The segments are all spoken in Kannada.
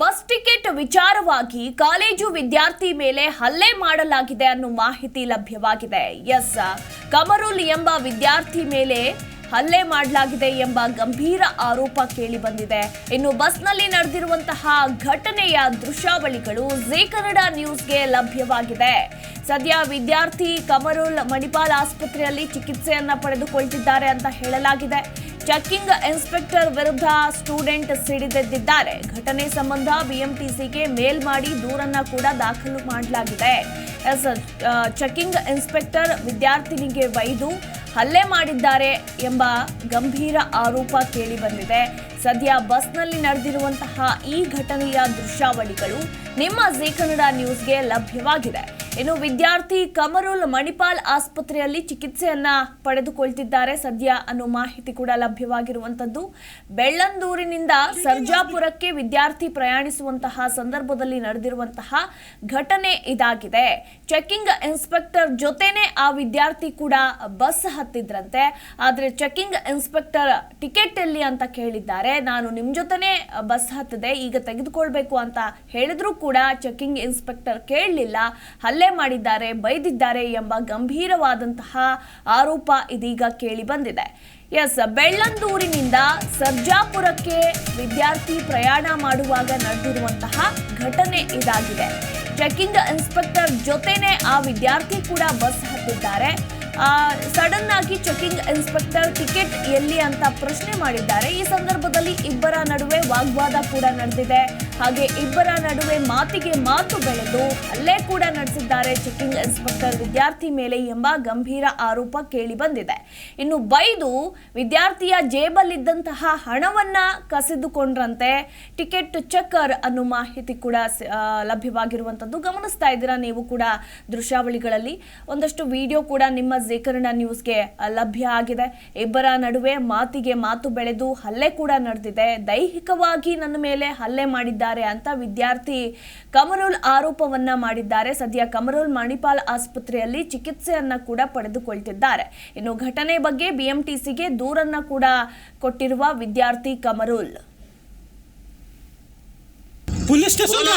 ಬಸ್ ಟಿಕೆಟ್ ವಿಚಾರವಾಗಿ ಕಾಲೇಜು ವಿದ್ಯಾರ್ಥಿ ಮೇಲೆ ಹಲ್ಲೆ ಮಾಡಲಾಗಿದೆ ಅನ್ನೋ ಮಾಹಿತಿ ಲಭ್ಯವಾಗಿದೆ. ಎಸ್, ಕಮರುಲ್ ಎಂಬ ವಿದ್ಯಾರ್ಥಿ ಮೇಲೆ ಹಲ್ಲೆ ಮಾಡಲಾಗಿದೆ ಎಂಬ ಗಂಭೀರ ಆರೋಪ ಕೇಳಿ ಬಂದಿದೆ ಇನ್ನು ಬಸ್ನಲ್ಲಿ ನಡೆದಿರುವಂತಹ ಘಟನೆಯ ದೃಶ್ಯಾವಳಿಗಳು ಜೇ ಕನ್ನಡ ನ್ಯೂಸ್ಗೆ ಲಭ್ಯವಾಗಿದೆ. ಸದ್ಯ ವಿದ್ಯಾರ್ಥಿ ಕಮರುಲ್ ಮಣಿಪಾಲ್ ಆಸ್ಪತ್ರೆಯಲ್ಲಿ ಚಿಕಿತ್ಸೆಯನ್ನ ಪಡೆದುಕೊಳ್ತಿದ್ದಾರೆ ಅಂತ ಹೇಳಲಾಗಿದೆ. ಚೆಕ್ಕಿಂಗ್ ಇನ್ಸ್ಪೆಕ್ಟರ್ ವಿರುದ್ಧ ಸ್ಟೂಡೆಂಟ್ ಸಿಡಿದೆದ್ದಿದ್ದಾರೆ. ಘಟನೆ ಸಂಬಂಧ ಬಿಎಂಟಿಸಿಗೆ ಮೇಲ್ ಮಾಡಿ ದೂರನ್ನ ಕೂಡ ದಾಖಲು ಮಾಡಲಾಗಿದೆ. ಎಸ್ ಚೆಕ್ಕಿಂಗ್ ಇನ್ಸ್ಪೆಕ್ಟರ್ ವಿದ್ಯಾರ್ಥಿನಿಗೆ ಬೈದು ಹಲ್ಲೆ ಮಾಡಿದ್ದಾರೆ ಎಂಬ ಗಂಭೀರ ಆರೋಪ ಕೇಳಿ ಬಂದಿದೆ ಸದ್ಯ ಬಸ್ನಲ್ಲಿ ನಡೆದಿರುವಂತಹ ಈ ಘಟನೆಯ ದೃಶ್ಯಾವಳಿಗಳು ನಿಮ್ಮ ಜೀ ಕನ್ನಡ ನ್ಯೂಸ್ಗೆ ಲಭ್ಯವಾಗಿದೆ. ಇನ್ನು ವಿದ್ಯಾರ್ಥಿ ಕಮರುಲ್ ಮಣಿಪಾಲ್ ಆಸ್ಪತ್ರೆಯಲ್ಲಿ ಚಿಕಿತ್ಸೆಯನ್ನ ಪಡೆದುಕೊಳ್ತಿದ್ದಾರೆ. ಸದ್ಯ ಅನ್ನೋ ಮಾಹಿತಿ ಕೂಡ ಲಭ್ಯವಾಗಿರುವಂತದ್ದು. ಬೆಳ್ಳಂದೂರಿನಿಂದ ಸರ್ಜಾಪುರಕ್ಕೆ ವಿದ್ಯಾರ್ಥಿ ಪ್ರಯಾಣಿಸುವಂತಹ ಸಂದರ್ಭದಲ್ಲಿ ನಡೆದಿರುವಂತಹ ಘಟನೆ ಇದಾಗಿದೆ. ಚೆಕ್ಕಿಂಗ್ ಇನ್ಸ್ಪೆಕ್ಟರ್ ಜೊತೆನೆ ಆ ವಿದ್ಯಾರ್ಥಿ ಕೂಡ ಬಸ್ ಹತ್ತಿದ್ರಂತೆ. ಆದ್ರೆ ಚೆಕ್ಕಿಂಗ್ ಇನ್ಸ್ಪೆಕ್ಟರ್ ಟಿಕೆಟ್ ಎಲ್ಲಿ ಅಂತ ಕೇಳಿದ್ದಾರೆ. ನಾನು ನಿಮ್ ಜೊತೆನೆ ಬಸ್ ಹತ್ತಿದೆ, ಈಗ ತೆಗೆದುಕೊಳ್ಬೇಕು ಅಂತ ಹೇಳಿದ್ರು ಕೂಡ ಚೆಕ್ಕಿಂಗ್ ಇನ್ಸ್ಪೆಕ್ಟರ್ ಕೇಳಲಿಲ್ಲ. ಹಲ್ಲೆ ಮಾಡಿದ್ದಾರೆ, ಬೈದಿದ್ದಾರೆ ಎಂಬ ಗಂಭೀರವಾದಂತಹ ಆರೋಪ ಇದೀಗ ಕೇಳಿ ಬಂದಿದೆ. ಎಸ್, ಬೆಳ್ಳಂದೂರಿನಿಂದ ಸರ್ಜಾಪುರಕ್ಕೆ ವಿದ್ಯಾರ್ಥಿ ಪ್ರಯಾಣ ಮಾಡುವಾಗ ನಡೆದಿರುವಂತಹ ಘಟನೆ ಇದಾಗಿದೆ. ಚೆಕ್ಕಿಂಗ್ ಇನ್ಸ್ಪೆಕ್ಟರ್ ಜೊತೆನೆ ಆ ವಿದ್ಯಾರ್ಥಿ ಕೂಡ ಬಸ್ ಹತ್ತಿದ್ದಾರೆ. ಸಡನ್ ಆಗಿ ಚೆಕಿಂಗ್ ಇನ್ಸ್ಪೆಕ್ಟರ್ ಟಿಕೆಟ್ ಎಲ್ಲಿ ಅಂತ ಪ್ರಶ್ನೆ ಮಾಡಿದ್ದಾರೆ. ಈ ಸಂದರ್ಭದಲ್ಲಿ ಇಬ್ಬರ ನಡುವೆ ವಾಗ್ವಾದ ಕೂಡ ನಡೆದಿದೆ. ಹಾಗೆ ಇಬ್ಬರ ನಡುವೆ ಮಾತಿಗೆ ಮಾತು ಬೆಳೆದು ಅಲ್ಲೇ ಕೂಡ ನಡೆಸಿದ್ದಾರೆ ಚೆಕಿಂಗ್ ಇನ್ಸ್ಪೆಕ್ಟರ್ ವಿದ್ಯಾರ್ಥಿ ಮೇಲೆ ಎಂಬ ಗಂಭೀರ ಆರೋಪ ಕೇಳಿ ಬಂದಿದೆ. ಇನ್ನು ಬೈದು ವಿದ್ಯಾರ್ಥಿಯ ಜೇಬಲ್ಲಿದ್ದಂತಹ ಹಣವನ್ನ ಕಸಿದುಕೊಂಡ್ರಂತೆ. ಟಿಕೆಟ್ ಚೆಕ್ಕರ್ ಅನ್ನೋ ಮಾಹಿತಿ ಕೂಡ ಲಭ್ಯವಾಗಿರುವಂತದ್ದು ಗಮನಿಸ್ತಾ ಇದ್ದೀರಾ ನೀವು ಕೂಡ ದೃಶ್ಯಾವಳಿಗಳಲ್ಲಿ. ಒಂದಷ್ಟು ವಿಡಿಯೋ ಕೂಡ ನಿಮ್ಮ ಜಿ ನ್ಯೂಸ್ಗೆ ಲಭ್ಯ ಆಗಿದೆ. ಇಬ್ಬರ ನಡುವೆ ಮಾತಿಗೆ ಮಾತು ಬೆಳೆದು ಹಲ್ಲೆ ಕೂಡ ನಡೆದಿದೆ. ದೈಹಿಕವಾಗಿ ನನ್ನ ಮೇಲೆ ಹಲ್ಲೆ ಮಾಡಿದ್ದಾರೆ ಅಂತ ವಿದ್ಯಾರ್ಥಿ ಕಮರುಲ್ ಆರೋಪವನ್ನ ಮಾಡಿದ್ದಾರೆ. ಸದ್ಯ ಕಮರೂಲ್ ಮಣಿಪಾಲ್ ಆಸ್ಪತ್ರೆಯಲ್ಲಿ ಚಿಕಿತ್ಸೆಯನ್ನ ಕೂಡ ಪಡೆದುಕೊಳ್ತಿದ್ದಾರೆ. ಇನ್ನು ಘಟನೆ ಬಗ್ಗೆ ಬಿಎಂಟಿಸಿಗೆ ದೂರನ್ನ ಕೂಡ ಕೊಟ್ಟಿರುವ ವಿದ್ಯಾರ್ಥಿ ಕಮರುಲ್. ಪೊಲೀಸ್ ಸ್ಟೇಷನ್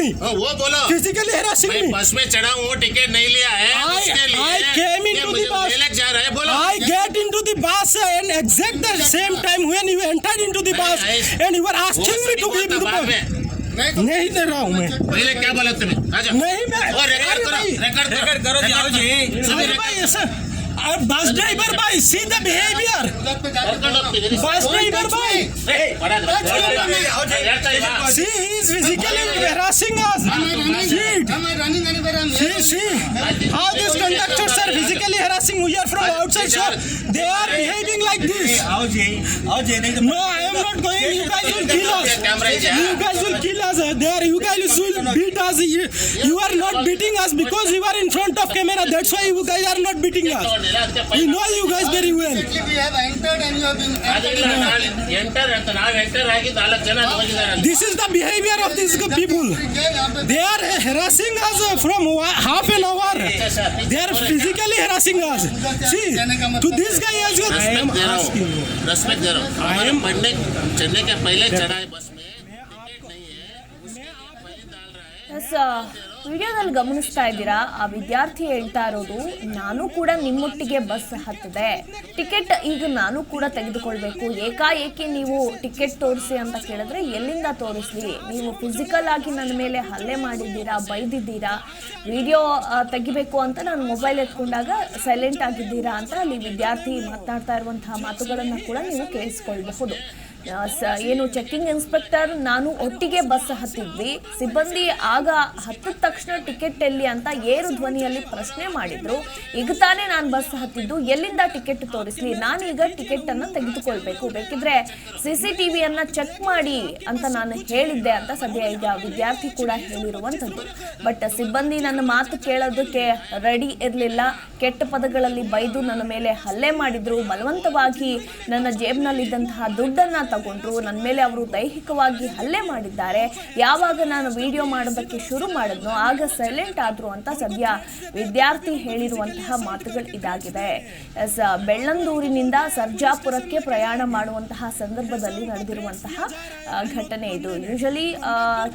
आदमी वो बोलो। फिजिकली हेरासिंग मी बस में चढ़ा वो टिकट नहीं लिया है। I I in to the bus जा रहा है बोलो। I get into the bus and exact the same time when you entered into the bus and you are asking me to give the नहीं दे रहा हूँ मैं। पहले क्या बोला तुम्हें? नहीं मैं रिकॉर्ड करो। रिकॉर्ड करो जी। सभी रिकॉर्ड बस ड्राइवर भाई see the behaviour bus driver भाई see is physically harassing us see see see how this conductor sir physically harassing we from outside sir they are behaving like this आओ जी आओ जी नहीं no I am not going you guys will kill us you guys will kill us they are you guys will beat us you are not beating us because you are in front of camera that's why you guys are not beating us We know you guys very well. we have entered and you have been entered. Enter ಅಂತ ನಾವು ಎಂಟರ್ ಆಗಿ ನಾಲ್ಕು ಜನ ಹೋಗಿದ್ದಾರೆ This is the behavior of these people. They are harassing us from one- half an hour. They are physically harassing us. See, to this guy as well. I am respect दे रहा asking you. हूँ रेस्पेक्ट दे रहा हूँ I हमारे am- पढ़ने चलने के पहले चढ़ा है बस में टिकट नहीं ವಿಡಿಯೋದಲ್ಲಿ ಗಮನಿಸ್ತಾ ಇದ್ದೀರಾ, ಆ ವಿದ್ಯಾರ್ಥಿ ಹೇಳ್ತಾ ಇರೋದು, ನಾನು ಕೂಡ ನಿಮ್ಮೊಟ್ಟಿಗೆ ಬಸ್ ಹತ್ತಿದೆ. ಟಿಕೆಟ್ ಈಗ ನಾನು ಕೂಡ ತೆಗೆದುಕೊಳ್ಬೇಕು. ಏಕಾಏಕಿ ನೀವು ಟಿಕೆಟ್ ತೋರಿಸಿ ಅಂತ ಕೇಳಿದ್ರೆ ಎಲ್ಲಿಂದ ತೋರಿಸ್ಲಿ? ನೀವು ಫಿಸಿಕಲ್ ಆಗಿ ನನ್ನ ಮೇಲೆ ಹಲ್ಲೆ ಮಾಡಿದ್ದೀರಾ, ಬೈದಿದ್ದೀರಾ? ವಿಡಿಯೋ ತೆಗಿಬೇಕು ಅಂತ ನಾನು ಮೊಬೈಲ್ ಎತ್ಕೊಂಡಾಗ ಸೈಲೆಂಟ್ ಆಗಿದ್ದೀರಾ ಅಂತ ಅಲ್ಲಿ ವಿದ್ಯಾರ್ಥಿ ಮಾತಾಡ್ತಾ ಇರುವಂತಹ ಮಾತುಗಳನ್ನು ಕೂಡ ನೀವು ಕೇಳಿಸ್ಕೊಳ್ಬಹುದು. ಏನು ಚೆಕ್ಕಿಂಗ್ ಇನ್ಸ್ಪೆಕ್ಟರ್ ನಾನು ಒಟ್ಟಿಗೆ ಬಸ್ ಹತ್ತಿದ್ವಿ. ಸಿಬ್ಬಂದಿ ಆಗ ಹತ್ತಿದ ತಕ್ಷಣ ಟಿಕೆಟ್ ಎಲ್ಲಿ ಅಂತ ಏರು ಧ್ವನಿಯಲ್ಲಿ ಪ್ರಶ್ನೆ ಮಾಡಿದ್ರು. ಈಗ ತಾನೇ ನಾನು ಬಸ್ ಹತ್ತಿದ್ದು, ಎಲ್ಲಿಂದ ಟಿಕೆಟ್ ತೋರಿಸ್ಲಿ? ನಾನೀಗ ಟಿಕೆಟ್ ಅನ್ನು ತೆಗೆದುಕೊಳ್ಬೇಕು. ಬೇಕಿದ್ರೆ ಸಿ ಸಿ ಟಿವಿಯನ್ನ ಚೆಕ್ ಮಾಡಿ ಅಂತ ನಾನು ಹೇಳಿದ್ದೆ ಅಂತ ಸದ್ಯ ಈಗ ವಿದ್ಯಾರ್ಥಿ ಕೂಡ ಹೇಳಿರುವಂಥದ್ದು. ಬಟ್ ಸಿಬ್ಬಂದಿ ನನ್ನ ಮಾತು ಕೇಳೋದಕ್ಕೆ ರೆಡಿ ಇರಲಿಲ್ಲ. ಕೆಟ್ಟ ಪದಗಳಲ್ಲಿ ಬೈದು ನನ್ನ ಮೇಲೆ ಹಲ್ಲೆ ಮಾಡಿದ್ರು. ಬಲವಂತವಾಗಿ ನನ್ನ ಜೇಬ್ನಲ್ಲಿದ್ದಂತಹ ದುಡ್ಡನ್ನ ತಗೊಂಡ್ರು. ನನ್ನ ಮೇಲೆ ಅವರು ದೈಹಿಕವಾಗಿ ಹಲ್ಲೆ ಮಾಡಿದ್ದಾರೆ. ಯಾವಾಗ ನಾನು ವಿಡಿಯೋ ಮಾಡೋದಕ್ಕೆ ಶುರು ಮಾಡಿದ್ನೋ ಆಗ ಸೈಲೆಂಟ್ ಆದರು ಅಂತ ಸದ್ಯ ವಿದ್ಯಾರ್ಥಿ ಹೇಳಿರುವಂತಹ ಮಾತುಗಳು ಇದಾಗಿದೆ ಎಸ್, ಬೆಳ್ಳಂದೂರಿನಿಂದ ಸರ್ಜಾಪುರಕ್ಕೆ ಪ್ರಯಾಣ ಮಾಡುವಂತಹ ಸಂದರ್ಭದಲ್ಲಿ ನಡೆದಿರುವಂತಹ ಘಟನೆ ಇದು. ಯೂಶಲಿ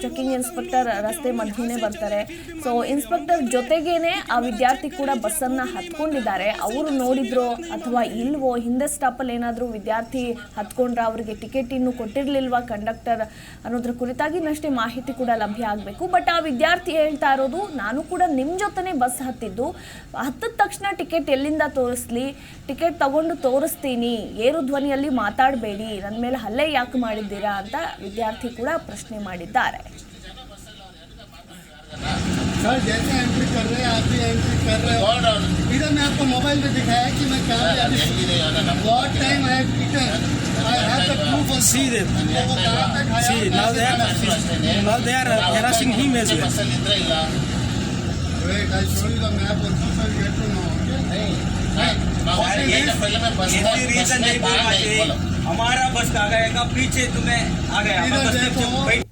ಚೆಕಿಂಗ್ ಇನ್ಸ್ಪೆಕ್ಟರ್ ರಸ್ತೆ ಮಧ್ಯೆನೇ ಬರ್ತಾರೆ. ಸೊ ಇನ್ಸ್ಪೆಕ್ಟರ್ ಜೊತೆಗೇನೆ ಆ ವಿದ್ಯಾರ್ಥಿ ಕೂಡ ಬಸ್ಸನ್ನು ಹತ್ಕೊಂಡಿದ್ದಾರೆ. ಅವರು ನೋಡಿದ್ರೋ ಅಥವಾ ಇಲ್ವೋ, ಹಿಂದೆ ಸ್ಟಾಪಲ್ಲಿ ಏನಾದರೂ ವಿದ್ಯಾರ್ಥಿ ಹತ್ಕೊಂಡ್ರೆ ಅವರಿಗೆ ಟಿಕೆಟ್ ಇನ್ನು ಕೊಟ್ಟಿರಲಿಲ್ವಾ ಕಂಡಕ್ಟರ್ ಅನ್ನೋದ್ರ ಕುರಿತಾಗಿ ನಷ್ಟೇ ಮಾಹಿತಿ ಕೂಡ ಲಭ್ಯ ಆಗಬೇಕು. ಬಟ್ ಆ ವಿದ್ಯಾರ್ಥಿ ಹೇಳ್ತಾ ಇರೋದು ನಾನು ಕೂಡ ನಿಮ್ಮ ಜೊತೆನೇ ಬಸ್ ಹತ್ತಿದ್ದು. ಹತ್ತಿದ ತಕ್ಷಣ ಟಿಕೆಟ್ ಎಲ್ಲಿಂದ ತೋರಿಸ್ಲಿ? ಟಿಕೆಟ್ ತಗೊಂಡು ತೋರಿಸ್ತೀನಿ. ಏರು ಧ್ವನಿಯಲ್ಲಿ ಮಾತಾಡಬೇಡಿ. ನನ್ನ ಮೇಲೆ ಹಲ್ಲೆ ಯಾಕೆ ಮಾಡಿದ್ದೀರಾ ಅಂತ ವಿದ್ಯಾರ್ಥಿ ಕೂಡ ಪ್ರಶ್ನೆ ಮಾಡಿದ್ದಾರೆ. ಸರ್ ಜೈಸೆ ಎಂಟ್ರಿ कर रहे हैं आप भी एंट्री कर रहे हो इधर मैं आपको मोबाइल पे दिखाया कि मैं See them. वो वो कहाँ पे खाया See, now they are, now they are harassing him as well. ಬಸ್ಸಲ್ಲಿ ಇದ್ರೆ ಇಲ್ಲ wait I show you the map also so you get to know okay नहीं नहीं What ये is- तो पहले मैं बस ऐसी में- बस रीजन में नहीं बोल था नहीं बोलो पाते हमारा बस आ गएगा पीछे तुम्हें आ गया इधर बस में देखो। जब बैठ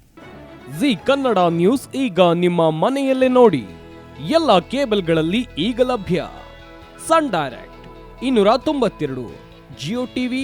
ಜಿ ಕನ್ನಡ ನ್ಯೂಸ್ ಈಗ ನಿಮ್ಮ ಮನೆಯಲ್ಲೇ ನೋಡಿ ಎಲ್ಲ ಕೇಬಲ್ಗಳಲ್ಲಿ ಈಗ ಲಭ್ಯ ಸನ್ ಡೈರೆಕ್ಟ್ ಇನ್ನೂರ ತೊಂಬತ್ತೆರಡು ಜಿಯೋ ಟಿವಿ